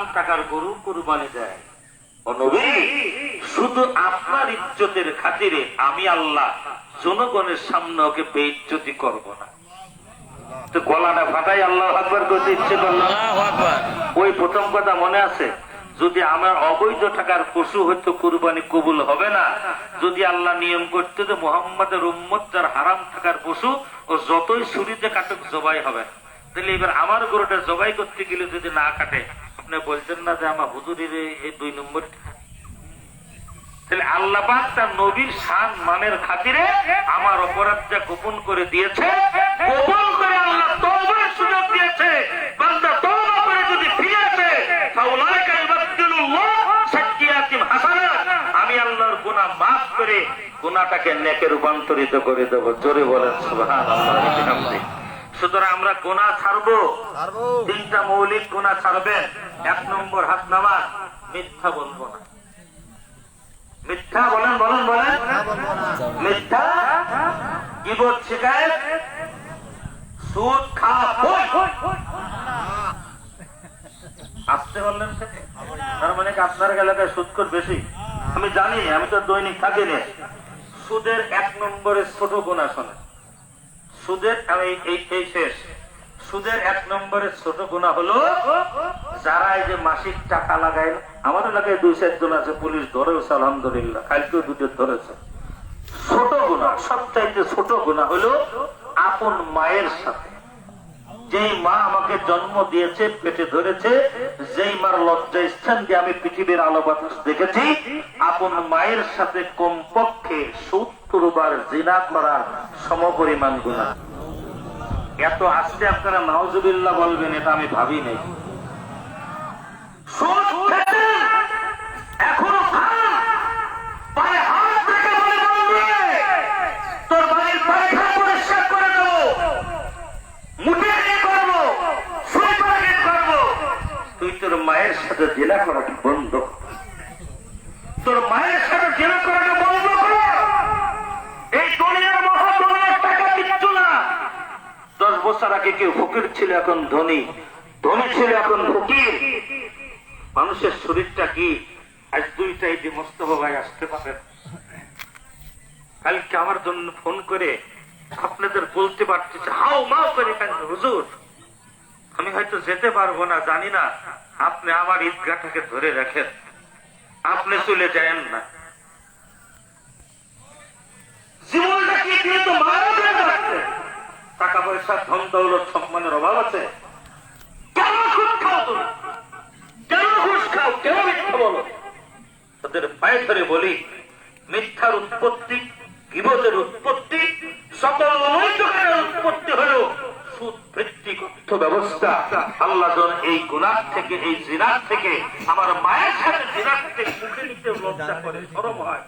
হারাম টাকার গরু কুরবানি দেয়। নবী শুধু আপনার ইজ্জতের খাতিরে আমি আল্লাহ জনগণের সামনে ওকে বেইজ্জতি করব না। তো গলাটা ফাটাই আল্লাহ আকবর করতে ইচ্ছে আকবার। ওই প্রথম কথা মনে আছে? যদি আমার অবৈধ টাকার পশু হইতো কুরবানি কবুল হবে না যদি আল্লাহ নিয়ম করতে তো মোহাম্মদের উম্মত যার হারাম টাকার পশু ও যতই ছুরিতে কাটুক জবাই হবে না। তাহলে এবার আমার গরুটা জবাই করতে গেলে যদি না কাটে আপনি বলছেন না যে আমার হুজুরের এই- দুই নম্বর তাহলে আল্লাহ পাক তার নবীর শান, মানের খাতিরে আমার অপরাধটা গোপন করে দিয়েছে। গোপন করে আল্লাহ সুযোগ দিয়েছে। বান্দা করে যদি আমি আল্লাহর গুনাহ মাফ করে গুনাহটাকে নেকে রূপান্তরিত করে দেব। জোরে বলেন সুতরাং আমরা গুনাহ ছাড়বো? তিনটা মৌলিক গুনাহ ছাড়বেন। এক নম্বর হাত নামাজ মিথ্যা বলব না। মিথ্যা বলেন বলেন বলেন। মিথ্যা কি বল সুদ খাওয়া আসতে বললেন তার মানে আপনার এলাকায় সুদ কর বেশি? আমি জানি আমি তো দৈনিক থাকি না। সুদের এক নম্বরে ছোট গোনা শোনে সুদের এই শেষ। সুদের এক নম্বরের ছোট গুণা হলো যারা এই যে মাসিক টাকা লাগায় আমার এলাকায় দুই চারজন আছে, পুলিশ ধরেছে, আলহামদুলিল্লাহ। কালকে দুটো ধরেছে। ছোট গুণা, সবচাইতে ছোট গুণা হলো আপন মায়ের সাথে। যেই মা আমাকে জন্ম দিয়েছে, পেটে ধরেছে, যেই মার লজ্জা স্থান দিয়ে আমি পৃথিবীর আলো বাতাস দেখেছি, আপন মায়ের সাথে কমপক্ষে সত্তর বার জিনা করার সমপরিমাণ গুণা। এত আসতে আপনারা নাওজুবিল্লাহ বলবেন, এটা আমি ভাবি নাই সুদ খেতেন, এখনও খান, পায়ে হাত রেখে বলে, "বন্ধু, তোর বাড়ির পায়খানা পরিষ্কার করে দেবো মুটে নিয়ে করব সুই পাগে করব তুই তোর মায়ের সাথে জেলা করাটা বন্ধ। তোর মায়ের সাথে জেলা করাটা বন্ধ কর। এই দুনিয়ার মহা টাকা কিচ্ছু না। দশ বছর আগে কেউ ফকির ছিল, এখন ধনী। ধনী ছিল, এখন ফকির। মানুষের শরীরটা কি? আজ দুইটাই যে মোস্তফা ভাই আসতে পারেন কালকে আমার জন্য ফোন করে আপনাদের বলতে পারতেছে, হাও মাও করে হুজুর? আমি হয়তো যেতে পারব না, জানি না। আপনি আমার ঈদগাহটাকে ধরে রাখেন। আপনি চলে যায়েন না। টাকা পয়সা, ধন দৌলত, সম্মানের অভাব আছে? কেন সুদ খাও কেন ঘুষ খাও? কেন মিথ্যা বলো? তাদের পায়ে ধরে বলি, মিথ্যার উৎপত্তি, গিবতের উৎপত্তি সকল অনৈতিকের উৎপত্তি হল সুদ ভিত্তিক অর্থ ব্যবস্থা। আল্লাহ যেন এই গুণার থেকে, এই জিনার থেকে, আমার মায়ের সাথে জিনার থেকে মুখে নিতে লজ্জা করে। সরম হয়।